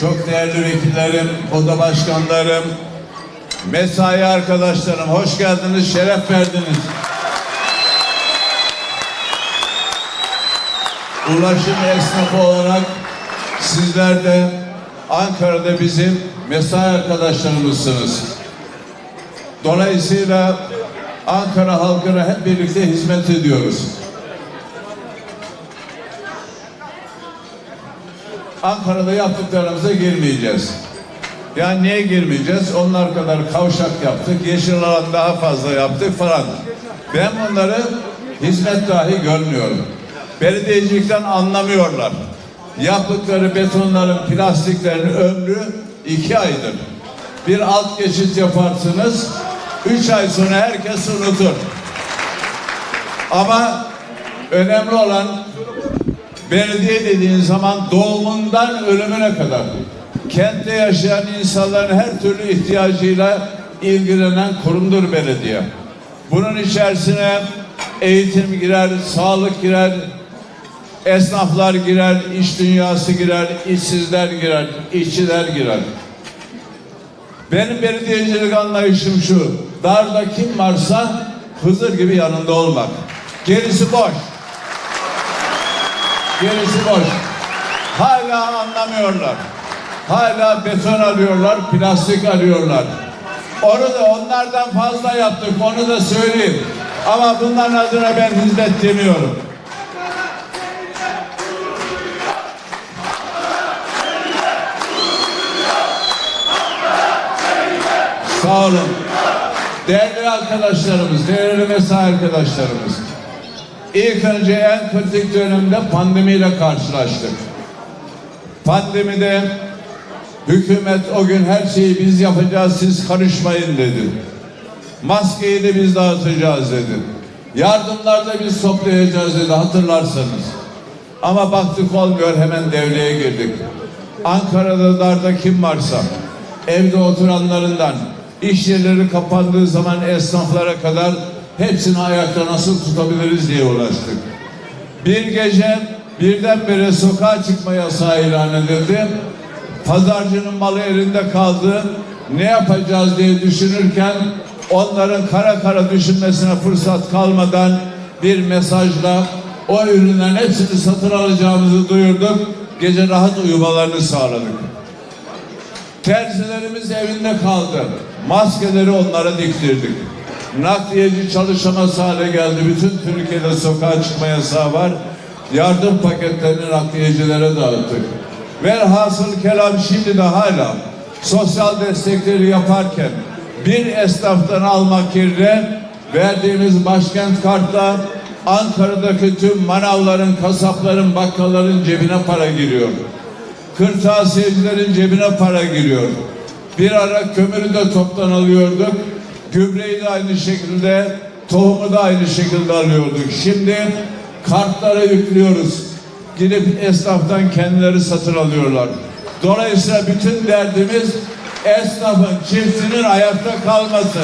çok değerli vekillerim, oda başkanlarım, mesai arkadaşlarım hoş geldiniz, şeref verdiniz. Ulaşım esnafı olarak sizler de Ankara'da bizim mesai arkadaşlarımızsınız. Dolayısıyla Ankara halkına hep birlikte hizmet ediyoruz. Ankara'da yaptıklarımıza girmeyeceğiz. Yani niye girmeyeceğiz? Onlar kadar kavşak yaptık, yeşil alan daha fazla yaptık falan. Ben bunları hizmet dahi görmüyorum. Belediyecilikten anlamıyorlar. Yaptıkları betonların, plastiklerin ömrü iki aydır. Bir alt geçit yaparsınız, üç ay sonra herkes unutur. Ama önemli olan belediye dediğin zaman doğumundan ölümüne kadar kentte yaşayan insanların her türlü ihtiyacıyla ilgilenen kurumdur belediye. Bunun içerisine eğitim girer, sağlık girer, esnaflar girer, iş dünyası girer, işsizler girer, işçiler girer. Benim belediyecilik anlayışım şu. Darda kim varsa Hızır gibi yanında olmak. Gerisi boş. Gerisi boş. Hala anlamıyorlar. Hala beton alıyorlar, plastik alıyorlar. Onu da onlardan fazla yaptık, onu da söyleyeyim. Ama bunların adına ben hizmet demiyorum. Sağ olun. Değerli arkadaşlarımız, değerli mesai arkadaşlarımız. İlk önce en kritik dönemde pandemiyle karşılaştık. Pandemide hükümet o gün her şeyi biz yapacağız, siz karışmayın dedi. Maskeyi de biz dağıtacağız dedi. Yardımlar da biz toplayacağız dedi hatırlarsanız. Ama baktık olmuyor hemen devreye girdik. Ankara'da darda kim varsa evde oturanlarından iş yerleri kapandığı zaman esnaflara kadar hepsini ayakta nasıl tutabiliriz diye uğraştık. Bir gece birdenbire sokağa çıkma yasağı ilan edildi. Pazarcının malı elinde kaldı. Ne yapacağız diye düşünürken onların kara kara düşünmesine fırsat kalmadan bir mesajla o ürünlerin hepsini satın alacağımızı duyurduk. Gece rahat uyumalarını sağladık. Terzilerimiz evinde kaldı. Maskeleri onlara diktirdik. Nakliyeci çalışamaz hale geldi. Bütün Türkiye'de sokağa çıkma yasağı var. Yardım paketlerini nakliyecilere dağıttık. Velhasıl kelam şimdi de hala sosyal destekleri yaparken bir esnaftan almak yerine verdiğimiz başkent kartla Ankara'daki tüm manavların, kasapların, bakkalların cebine para giriyor kırtasiyecilerin cebine para giriyor. Bir ara kömürü de toptan alıyorduk. Gübreyi de aynı şekilde, tohumu da aynı şekilde alıyorduk. Şimdi kartlara yüklüyoruz. Gidip esnaftan kendileri satın alıyorlar. Dolayısıyla bütün derdimiz esnafın, çiftçinin ayakta kalması.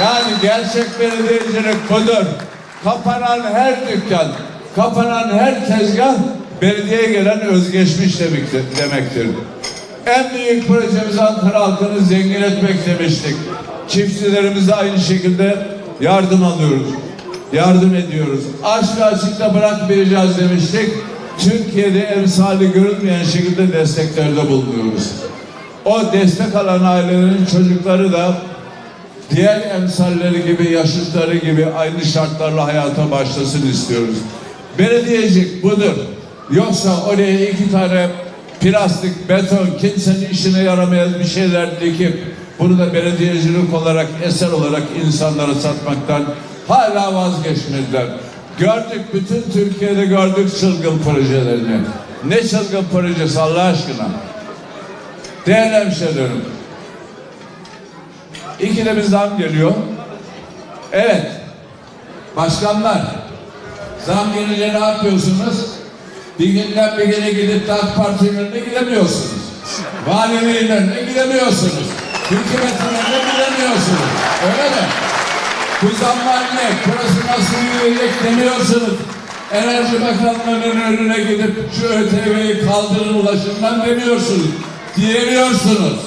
Yani gerçek belediyecilik budur. Kapanan her dükkan, kapanan her tezgah belediyeye gelen özgeçmiş demektir. demektir. En büyük projemiz Ankara halkını zengin etmek demiştik. Çiftçilerimize aynı şekilde yardım alıyoruz. Yardım ediyoruz. Aç ve açıkta bırakmayacağız demiştik. Türkiye'de emsali görünmeyen şekilde desteklerde bulunuyoruz. O destek alan ailelerin çocukları da diğer emsalleri gibi, yaşıtları gibi aynı şartlarla hayata başlasın istiyoruz. Belediyecilik budur. Yoksa oraya iki tane plastik, beton, kimsenin işine yaramayan bir şeyler dikip bunu da belediyecilik olarak, eser olarak insanlara satmaktan hala vazgeçmediler. Gördük, bütün Türkiye'de gördük çılgın projelerini. Ne çılgın projesi Allah aşkına. Değerli hemşehrilerim, İkide bir zam geliyor. Evet. Başkanlar. Zam gelince ne yapıyorsunuz? Bir günden bir güne gidip de AK Parti'nin önüne gidemiyorsunuz. Valiliğin önüne gidemiyorsunuz. Hükümetin önüne gidemiyorsunuz. Öyle mi? Bu zamlar ne? Burası nasıl yürüyecek demiyorsunuz. Enerji Bakanlığı'nın önüne gidip şu ÖTV'yi kaldırın ulaşımdan demiyorsunuz. Diyemiyorsunuz.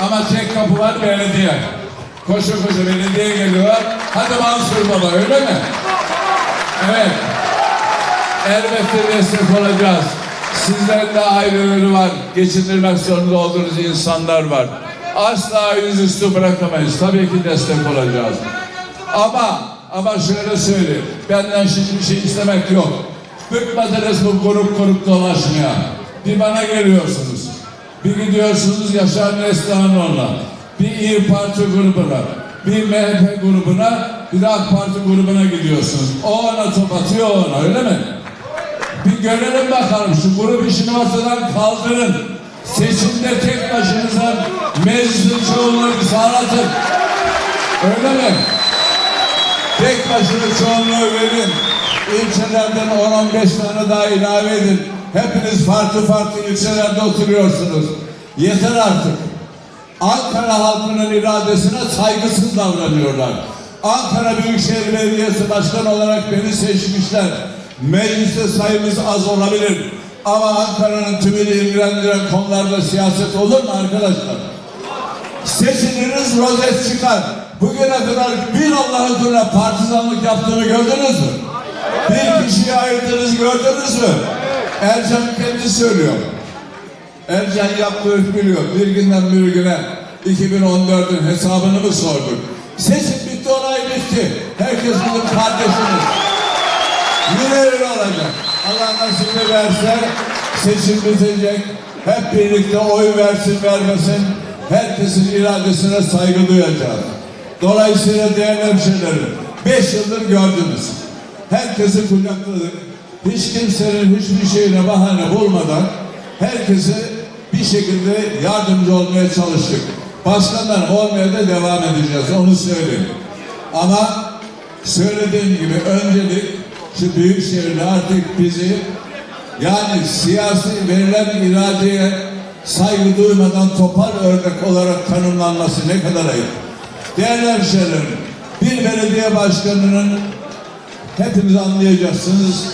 Ama tek kapı var belediye. Koşu koşu belediye geliyor. Hadi Mansur Baba öyle mi? Evet. Elbette destek olacağız. Sizlerin de aileleri var. Geçindirmek zorunda olduğunuz insanlar var. Asla yüzüstü bırakamayız. Tabii ki destek olacağız. Ama ama şöyle söyleyeyim. Benden şimdi bir şey istemek yok. Bıkmadınız bu grup grup dolaşmaya. Bir bana geliyorsunuz. Bir gidiyorsunuz Yaşar Neslihan'la. Bir İYİ Parti grubuna. Bir MHP grubuna. Bir de AK Parti grubuna gidiyorsunuz. O ona top atıyor ona öyle mi? Bir görelim bakalım şu grup işini ortadan kaldırın. Seçimde tek başınıza meclisin çoğunluğu sağlatın. Öyle mi? Tek başına çoğunluğu verin. İlçelerden 10-15 tane daha ilave edin. Hepiniz farklı farklı ilçelerde oturuyorsunuz. Yeter artık. Ankara halkının iradesine saygısız davranıyorlar. Ankara Büyükşehir Belediyesi Başkanı olarak beni seçmişler. Mecliste sayımız az olabilir. Ama Ankara'nın tümünü ilgilendiren konularda siyaset olur mu arkadaşlar? Seçiliriz rozet çıkar. Bugüne kadar bir Allah'ın kuluna partizanlık yaptığını gördünüz mü? Bir kişiye ayırdığınızı gördünüz mü? Ercan kendi söylüyor. Ercan yaptığı biliyor. Bir günden bir güne 2014'ün hesabını mı sorduk? Seçim bitti, olay bitti. Herkes bizim kardeşimiz. Yine öyle olacak. Allah nasip ederse seçim bitecek. Hep birlikte oy versin vermesin. Herkesin iradesine saygı duyacağız. Dolayısıyla değerli hemşehrilerim, beş yıldır gördünüz. Herkesi kucakladık. Hiç kimsenin hiçbir şeyine bahane bulmadan herkese bir şekilde yardımcı olmaya çalıştık. Başkanlar olmaya da devam edeceğiz, onu söyleyeyim. Ama söylediğim gibi öncelik şu büyük şehirde artık bizi yani siyasi verilen iradeye saygı duymadan topal örnek olarak tanımlanması ne kadar ayıp. Değerli hemşehrilerim, bir belediye başkanının hepiniz anlayacaksınız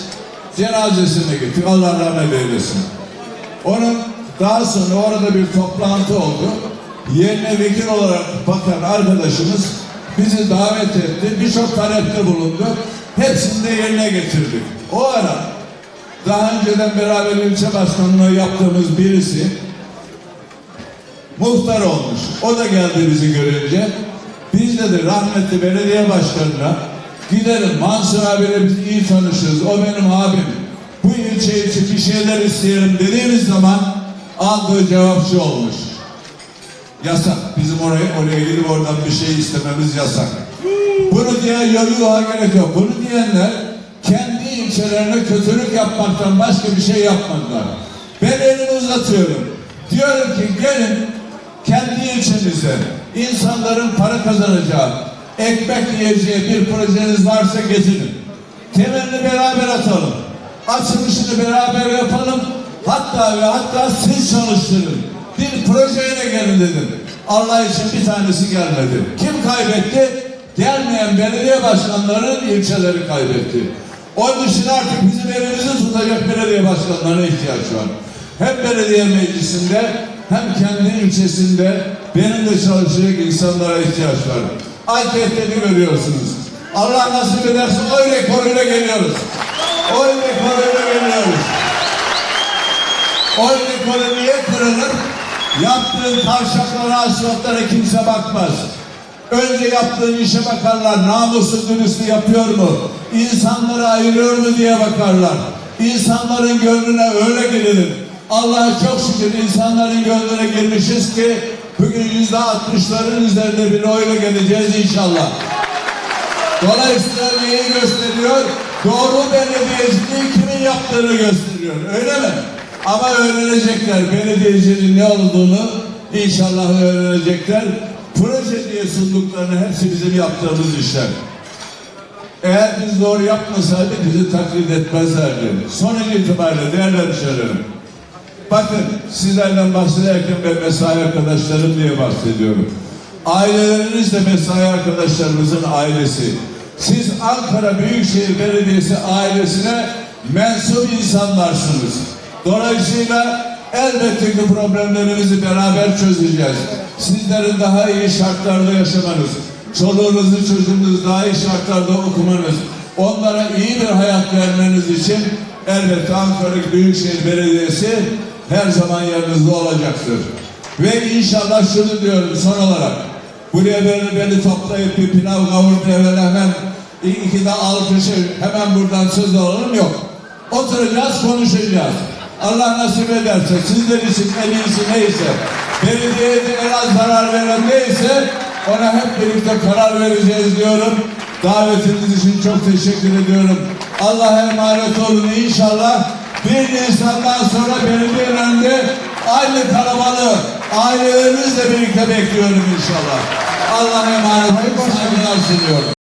cenazesine gittik. Allah rahmet eylesin. Onun daha sonra orada bir toplantı oldu. Yerine vekil olarak bakan arkadaşımız bizi davet etti. Birçok talepte bulundu. Hepsini de yerine getirdik. O ara daha önceden beraber ilçe başkanlığı yaptığımız birisi muhtar olmuş. O da geldi bizi görünce. Biz dedi rahmetli belediye başkanına gidelim Mansur abiyle biz iyi tanışırız. O benim abim. Bu ilçe için bir şeyler isteyelim dediğimiz zaman aldığı cevap şu olmuş. Yasak. Bizim oraya oraya gidip oradan bir şey istememiz yasak. Bunu diye yoruğa gerek yok. Bunu diyenler kendi ilçelerine kötülük yapmaktan başka bir şey yapmadılar. Ben elimi uzatıyorum. Diyorum ki gelin kendi ilçenizde insanların para kazanacağı, ekmek yiyeceği bir projeniz varsa getirin. Temelini beraber atalım. Açılışını beraber yapalım. Hatta ve hatta siz çalıştırın. Bir projeyle gelin dedim. Allah için bir tanesi gelmedi. Kim kaybetti? Gelmeyen belediye başkanlarının ilçeleri kaybetti. Onun için artık bizim elimizi tutacak belediye başkanlarına ihtiyaç var. Hem belediye meclisinde hem kendi ilçesinde benim de çalışacak insanlara ihtiyaç var. Anketleri görüyorsunuz. Allah nasip ederse oy rekoruyla geliyoruz. Oy rekoruyla geliyoruz. Oy rekoru niye kırılır? Yaptığın kavşaklara, asfaltlara kimse bakmaz. Önce yaptığın işe bakarlar. Namuslu dürüstlü yapıyor mu? İnsanları ayırıyor mu diye bakarlar. İnsanların gönlüne öyle girilir. Allah'a çok şükür insanların gönlüne girmişiz ki bugün yüzde altmışların üzerinde bir oyla geleceğiz inşallah. Dolayısıyla neyi gösteriyor? Doğru belediyeciliği kimin yaptığını gösteriyor. Öyle mi? Ama öğrenecekler belediyeciliğin ne olduğunu inşallah öğrenecekler. Proje diye sunduklarını hepsi bizim yaptığımız işler. Eğer biz doğru yapmasaydık bizi taklit etmezlerdi. Sonuç itibariyle değerli hemşehrilerim. Bakın sizlerden bahsederken ben mesai arkadaşlarım diye bahsediyorum. Aileleriniz de mesai arkadaşlarımızın ailesi. Siz Ankara Büyükşehir Belediyesi ailesine mensup insanlarsınız. Dolayısıyla elbette ki problemlerimizi beraber çözeceğiz. Sizlerin daha iyi şartlarda yaşamanız, çoluğunuzu çocuğunuzu daha iyi şartlarda okumanız, onlara iyi bir hayat vermeniz için elbette Ankara Büyükşehir Belediyesi her zaman yanınızda olacaktır. Ve inşallah şunu diyorum son olarak. Buraya böyle beni toplayıp bir pilav kavurmaya böyle hemen iki de alkışı hemen buradan söz alalım yok. Oturacağız konuşacağız. Allah nasip ederse sizler için en iyisi neyse belediyeye en az zarar veren neyse ona hep birlikte karar vereceğiz diyorum. Davetiniz için çok teşekkür ediyorum. Allah'a emanet olun inşallah. Bir Nisan'dan sonra belediyenin önünde aynı kalabalığı ailelerimizle birlikte bekliyorum inşallah. Allah'a emanet olun. Saygılar sunuyorum.